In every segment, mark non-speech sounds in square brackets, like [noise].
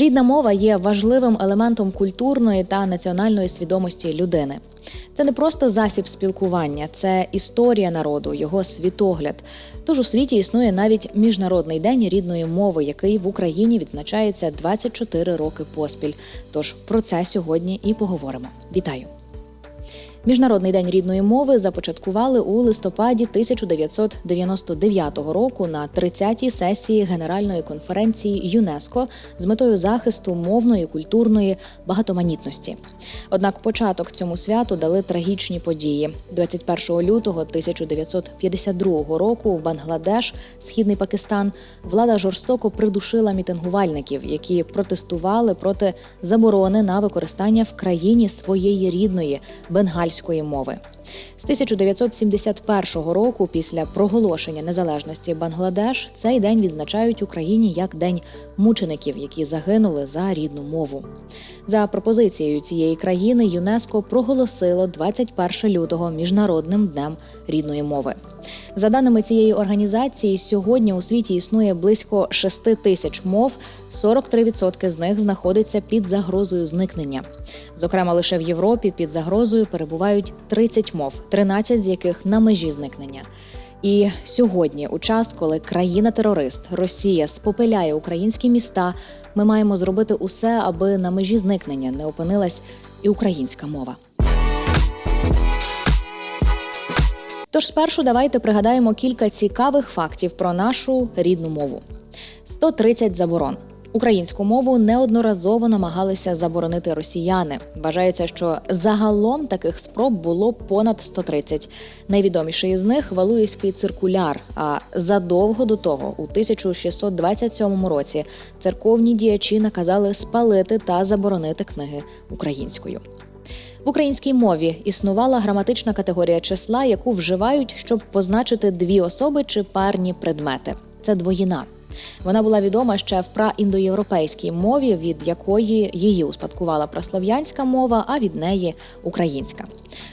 Рідна мова є важливим елементом культурної та національної свідомості людини. Це не просто засіб спілкування, це історія народу, його світогляд. Тож у світі існує навіть міжнародний день рідної мови, який в Україні відзначається 24 роки поспіль. Тож про це сьогодні і поговоримо. Вітаю! Міжнародний день рідної мови започаткували у листопаді 1999 року на 30-й сесії Генеральної конференції ЮНЕСКО з метою захисту мовної, культурної багатоманітності. Однак початок цьому святу дали трагічні події. 21 лютого 1952 року в Бангладеш, східний Пакистан, влада жорстоко придушила мітингувальників, які протестували проти заборони на використання в країні своєї рідної бенгальської мови. З 1971 року, після проголошення незалежності Бангладеш, цей день відзначають Україні як День мучеників, які загинули за рідну мову. За пропозицією цієї країни ЮНЕСКО проголосило 21 лютого міжнародним днем рідної мови. За даними цієї організації, сьогодні у світі існує близько 6 тисяч мов. 43% з них знаходиться під загрозою зникнення. Зокрема, лише в Європі під загрозою перебувають 30 мов, 13 з яких на межі зникнення. І сьогодні, у час, коли країна-терорист Росія спопиляє українські міста, ми маємо зробити усе, аби на межі зникнення не опинилась і українська мова. Тож спершу давайте пригадаємо кілька цікавих фактів про нашу рідну мову: 130 заборон. Українську мову неодноразово намагалися заборонити росіяни. Вважається, що загалом таких спроб було понад 130. Найвідоміший із них Валуївський циркуляр. А задовго до того, у 1627 році, церковні діячі наказали спалити та заборонити книги українською. В українській мові існувала граматична категорія числа, яку вживають, щоб позначити дві особи чи парні предмети. Це двоїна. Вона була відома ще в праіндоєвропейській мові, від якої її успадкувала праслов'янська мова, а від неї українська.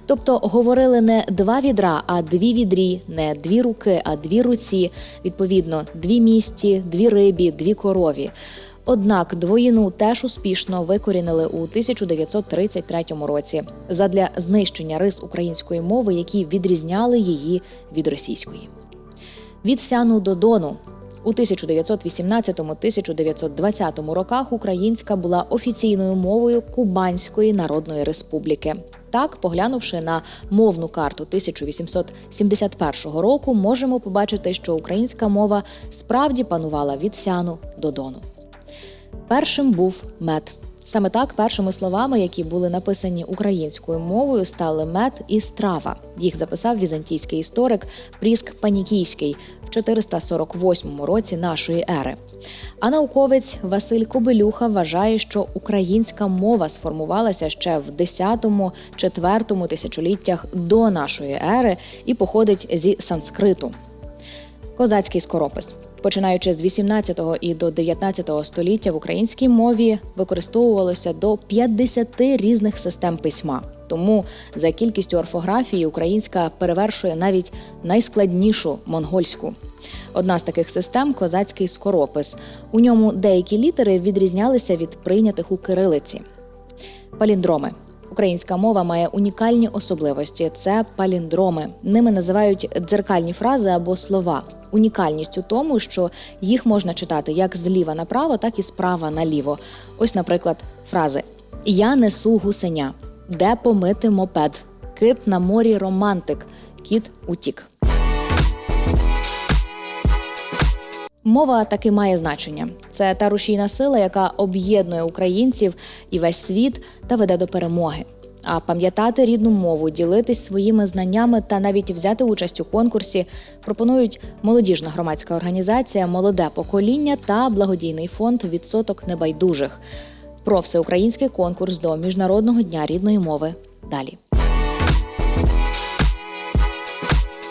Тобто говорили не два відра, а дві відрі, не дві руки, а дві руці. Відповідно, дві місті, дві рибі, дві корові. Однак двоїну теж успішно викорінили у 1933 році задля знищення рис української мови, які відрізняли її від російської. Від сяну до дону у 1918-1920 роках українська була офіційною мовою Кубанської Народної Республіки. Так, поглянувши на мовну карту 1871 року, можемо побачити, що українська мова справді панувала від сяну до дону. Першим був мед. Саме так першими словами, які були написані українською мовою, стали мед і страва. Їх записав візантійський історик Пріск Панікійський в 448 році нашої ери. А науковець Василь Кобилюха вважає, що українська мова сформувалася ще в 10-4 тисячоліттях до нашої ери і походить зі санскриту. Козацький скоропис. Починаючи з 18 і до 19 століття в українській мові використовувалося до 50 різних систем письма. Тому за кількістю орфографії українська перевершує навіть найскладнішу монгольську. Одна з таких систем козацький скоропис. У ньому деякі літери відрізнялися від прийнятих у кирилиці. Паліндроми. Українська мова має унікальні особливості. Це паліндроми. Ними називають дзеркальні фрази або слова. Унікальність у тому, що їх можна читати як зліва направо, так і справа наліво. Ось, наприклад, фрази: Я несу гусеня, де помити мопед, кит на морі романтик, кіт утік. Мова таки має значення. Це та рушійна сила, яка об'єднує українців і весь світ та веде до перемоги. А пам'ятати рідну мову, ділитись своїми знаннями та навіть взяти участь у конкурсі пропонують молодіжна громадська організація Молоде покоління та благодійний фонд Відсоток небайдужих. Про всеукраїнський конкурс до міжнародного дня рідної мови. Далі.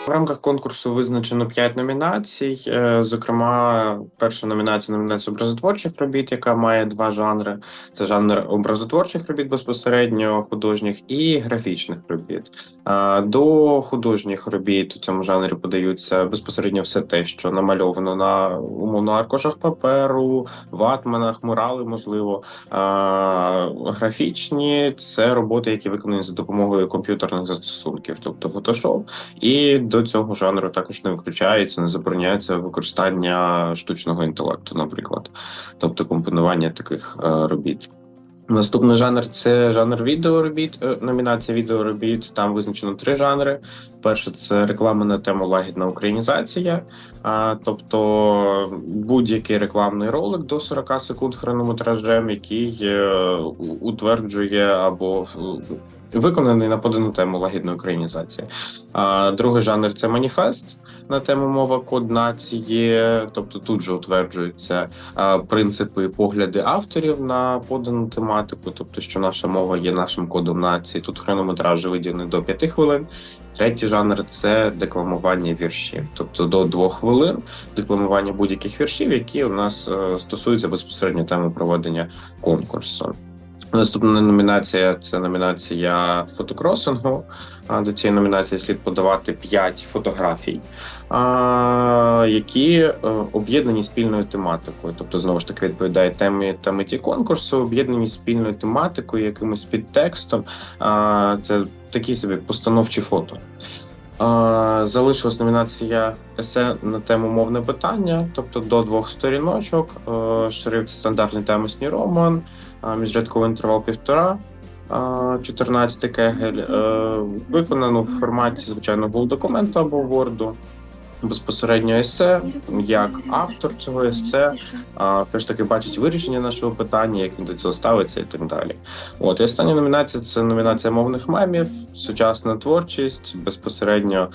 В рамках конкурсу визначено 5 номінацій. Е, Зокрема, перша номінація номінація образотворчих робіт, яка має два жанри: це жанр образотворчих робіт безпосередньо художніх і графічних робіт. Е, До художніх робіт у цьому жанрі подаються безпосередньо все те, що намальовано на умовно аркушах паперу, ватманах, мурали, можливо. Е, Графічні це роботи, які виконані за допомогою комп'ютерних застосунків, тобто Photoshop. І до цього жанру також не виключається, не забороняється використання штучного інтелекту, наприклад, тобто компонування таких е, робіт. Наступний жанр це жанр відеоробіт, е, номінація відеоробіт. Там визначено три жанри. Перше це реклама на тему лагідна українізація, а, тобто будь-який рекламний ролик до 40 секунд хронометражем, який е, утверджує або виконаний на подану тему лагідна українізація. А, другий жанр це маніфест на тему мова код нації, тобто тут же утверджуються принципи і погляди авторів на подану тематику, тобто, що наша мова є нашим кодом нації. Тут хронометраж виділений до 5 хвилин. Третій жанр це декламування віршів, тобто до двох хвилин декламування будь-яких віршів, які у нас е, стосуються безпосередньо теми проведення конкурсу. Наступна номінація це номінація фотокросингу. До цієї номінації слід подавати 5 фотографій, які е, об'єднані спільною тематикою. Тобто, знову ж таки, відповідає темі та меті конкурсу, об'єднані спільною тематикою, якимось підтекстом. Це такі собі постановчі фото. Залишилась номінація есе на тему мовне питання, тобто до двох сторіночок, е, шрифт стандартний темисний роман, міжрядковий інтервал півтора. а, 14 кегель е, виконано в форматі звичайного Google документу або Word. Безпосередньо есе, як автор цього есе, все ж таки бачить вирішення нашого питання, як він до цього ставиться і так далі. От і остання номінація це номінація мовних мемів, сучасна творчість, безпосередньо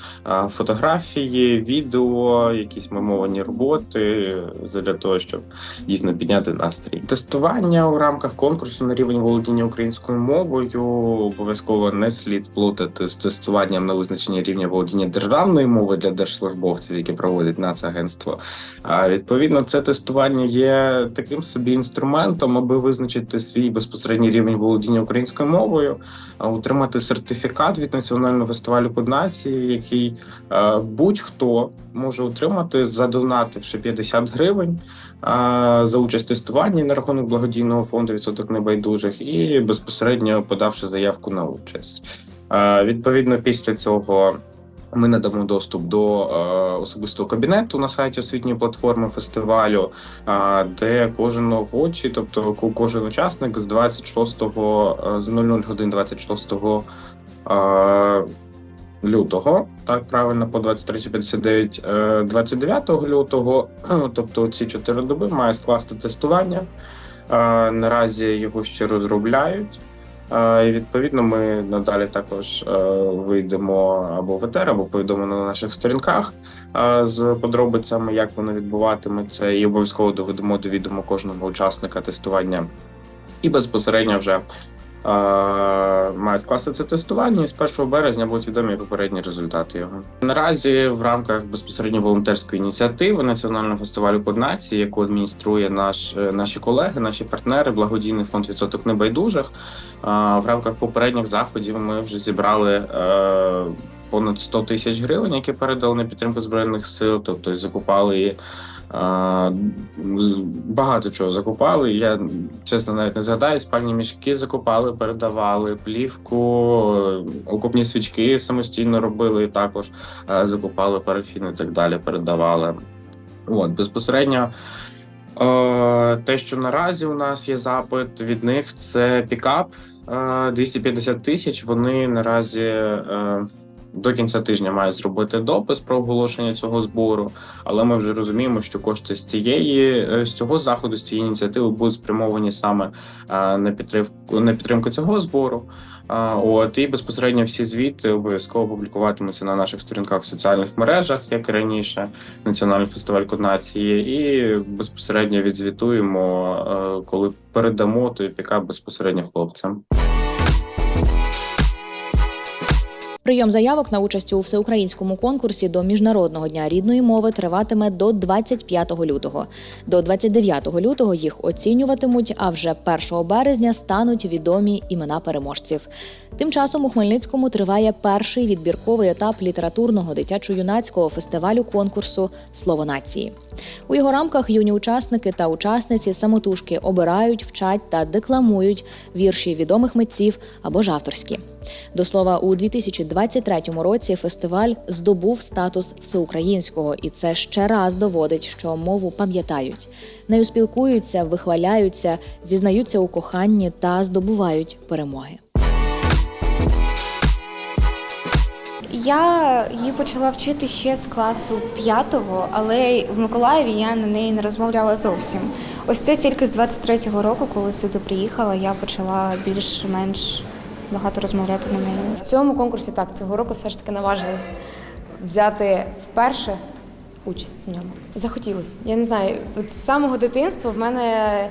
фотографії, відео, якісь мемовані роботи для того, щоб дійсно підняти настрій. Тестування у рамках конкурсу на рівень володіння українською мовою обов'язково не слід плутати з тестуванням на визначення рівня володіння державної мови для держслужбовців, які проводить Нацагентство. А відповідно, це тестування є таким собі інструментом, аби визначити свій безпосередній рівень володіння українською мовою, отримати сертифікат від національного фестивалю код нації, який будь-хто може отримати, задонативши 50 гривень за участь тестуванні на рахунок благодійного фонду відсоток небайдужих і безпосередньо подавши заявку на участь. Відповідно, після цього. Ми надамо доступ до е, особистого кабінету на сайті освітньої платформи фестивалю, де кожен охочий, тобто ко- кожен учасник з 26-го, е, з 00 годин 26 е, лютого, так правильно, по 23.59, е, 29 лютого, [clears throat] тобто ці чотири доби має скласти тестування. Наразі його ще розробляють. І відповідно ми надалі також е, вийдемо або в етер, або повідомимо на наших сторінках е, з подробицями, як воно відбуватиметься, і обов'язково доведемо до відома кожного учасника тестування. І безпосередньо вже мають скласти це тестування, і з 1 березня будуть відомі попередні результати його. Наразі в рамках безпосередньо волонтерської ініціативи Національного фестивалю код нації, яку адмініструє наш, е, наші колеги, наші партнери, благодійний фонд відсоток небайдужих. В рамках попередніх заходів ми вже зібрали е, понад 100 тисяч гривень, які передали на підтримку збройних сил, тобто закупали а, багато чого закупали. Я чесно навіть не згадаю. Спальні мішки закупали, передавали, плівку, е, окопні свічки самостійно робили, також е, закупали парафін і так далі, передавали. От безпосередньо. Е, те, що наразі у нас є запит від них, це пікап е, 250 тисяч. Вони наразі е, до кінця тижня мають зробити допис про оголошення цього збору. Але ми вже розуміємо, що кошти з цієї е, з цього заходу, з цієї ініціативи будуть спрямовані саме е, на підтримку на підтримку цього збору. От і безпосередньо всі звіти обов'язково публікуватимуться на наших сторінках в соціальних мережах, як і раніше, Національний фестиваль код нації, і безпосередньо відзвітуємо, е, коли передамо той пікап безпосередньо хлопцям. Прийом заявок на участь у всеукраїнському конкурсі до міжнародного дня рідної мови триватиме до 25 лютого. До 29 лютого їх оцінюватимуть, а вже 1 березня стануть відомі імена переможців. Тим часом у Хмельницькому триває перший відбірковий етап літературного дитячо-юнацького фестивалю конкурсу Слово нації. У його рамках юні учасники та учасниці самотужки обирають, вчать та декламують вірші відомих митців або ж авторські. До слова, у 2023 році фестиваль здобув статус всеукраїнського, і це ще раз доводить, що мову пам'ятають. Нею спілкуються, вихваляються, зізнаються у коханні та здобувають перемоги. Я її почала вчити ще з класу п'ятого, але в Миколаєві я на неї не розмовляла зовсім. Ось це тільки з 23-го року, коли сюди приїхала, я почала більш-менш багато розмовляти на неї. В цьому конкурсі так цього року все ж таки наважилась взяти вперше участь в ньому. Захотілося. Я не знаю, з самого дитинства в мене.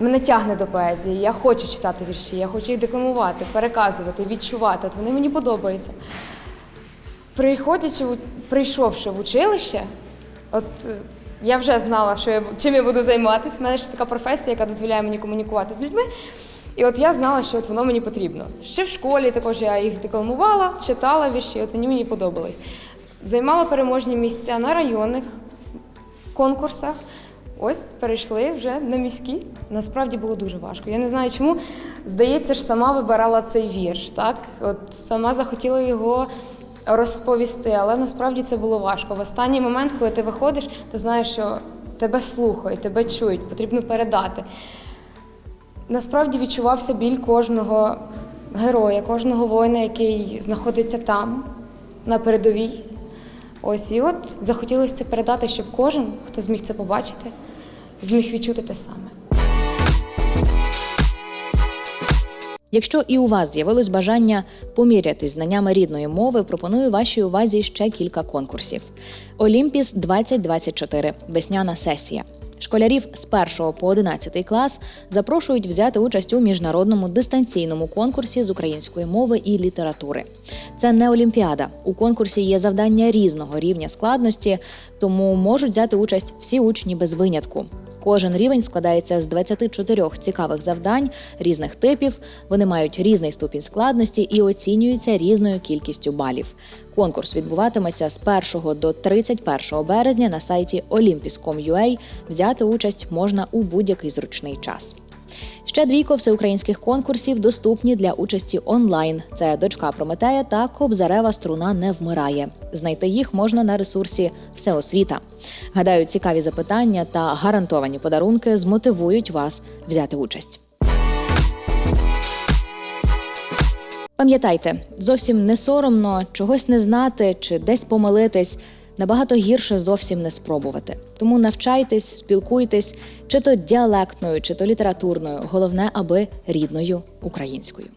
Мене тягне до поезії. Я хочу читати вірші, я хочу їх декламувати, переказувати, відчувати. От вони мені подобаються. Приходячи, прийшовши в училище, от е, я вже знала, що я, чим я буду займатися. У мене ще така професія, яка дозволяє мені комунікувати з людьми. І от я знала, що от воно мені потрібно. Ще в школі також я їх декламувала, читала вірші, от вони мені подобались. Займала переможні місця на районних конкурсах. Ось перейшли вже на міські. Насправді було дуже важко. Я не знаю чому. Здається ж, сама вибирала цей вірш. Так, от сама захотіла його розповісти, але насправді це було важко. В останній момент, коли ти виходиш, ти знаєш, що тебе слухають, тебе чують, потрібно передати. Насправді відчувався біль кожного героя, кожного воїна, який знаходиться там, на передовій. Ось і от захотілося це передати, щоб кожен, хто зміг це побачити, зміг відчути те саме. Якщо і у вас з'явилось бажання помірятись знаннями рідної мови, пропоную вашій увазі ще кілька конкурсів. Олімпіс 2024 весняна сесія. Школярів з 1 по 11 клас запрошують взяти участь у міжнародному дистанційному конкурсі з української мови і літератури. Це не олімпіада. У конкурсі є завдання різного рівня складності, тому можуть взяти участь всі учні без винятку. Кожен рівень складається з 24 цікавих завдань різних типів. Вони мають різний ступінь складності і оцінюються різною кількістю балів. Конкурс відбуватиметься з 1 до 31 березня на сайті olympus.com.ua. Взяти участь можна у будь-який зручний час. Ще двійко всеукраїнських конкурсів доступні для участі онлайн. Це дочка Прометея та Кобзарева струна не вмирає. Знайти їх можна на ресурсі Всеосвіта. Гадаю, цікаві запитання та гарантовані подарунки змотивують вас взяти участь. Пам'ятайте, зовсім не соромно чогось не знати чи десь помилитись. Набагато гірше зовсім не спробувати. Тому навчайтесь, спілкуйтесь, чи то діалектною, чи то літературною. Головне, аби рідною українською.